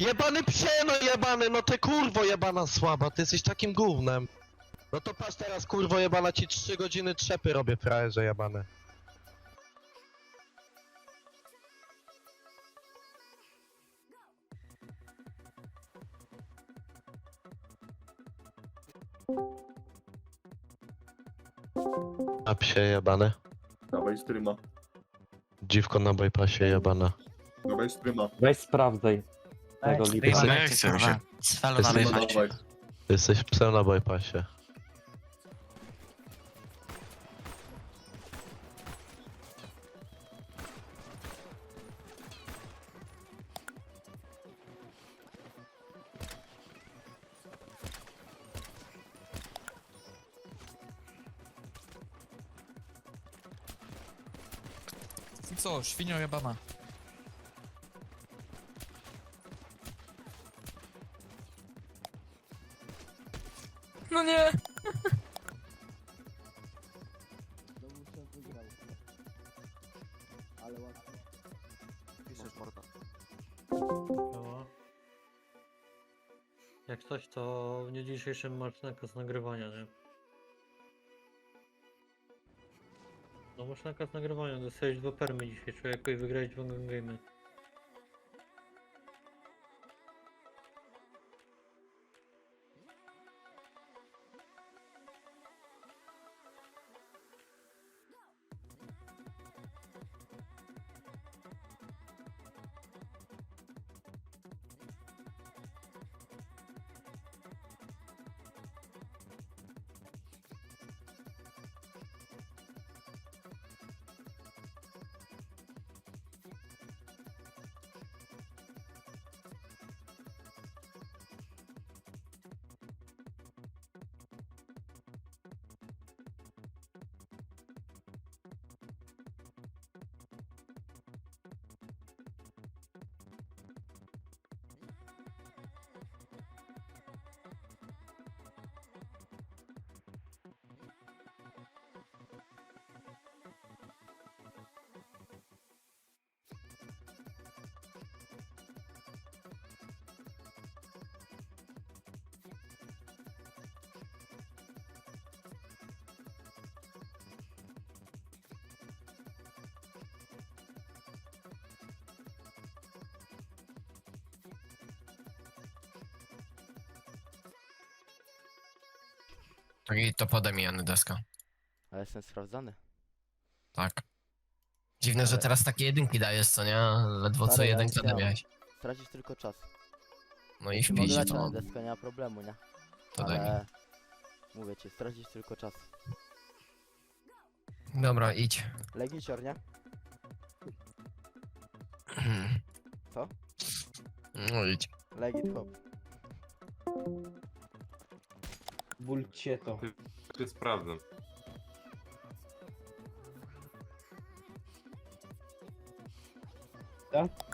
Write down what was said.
Jebany psieno jebany, no ty kurwo jebana słaba, ty jesteś takim gównem. No to patrz teraz kurwo jebana ci 3 godziny trzepy robię frajerze jebany. A psie jebane. Dawaj streama. Dziwko na bypassie jebana. Dawaj streama. Weź sprawdzaj tego lipa. Nie chcę mi się. Na wyjechać. Jesteś psem na bypassie. Co, świnio jebana. No nie! No. Jak coś, to w dniu dzisiejszym masz nakaz nagrywania, nie? No masz nakaz nagrywania, dostałeś dwa permy dzisiaj, człowieku, i wygrałeś dwa gamey. I to pode mi Jany deska. A jestem sprawdzany. Tak. Dziwne, że Ale- teraz takie jedynki dajesz, co nie? Ledwo co Stary, ja jeden chciałem. miałeś. Stracisz tylko czas. No i mogę to, na deskę, nie ma problemu, nie? to daj mi. Ale... Mówię ci, stracisz tylko czas. Dobra, idź. Legicior, nie? Co? No idź. Legit hop. Bulcie to. Ty sprawdzam. Tak?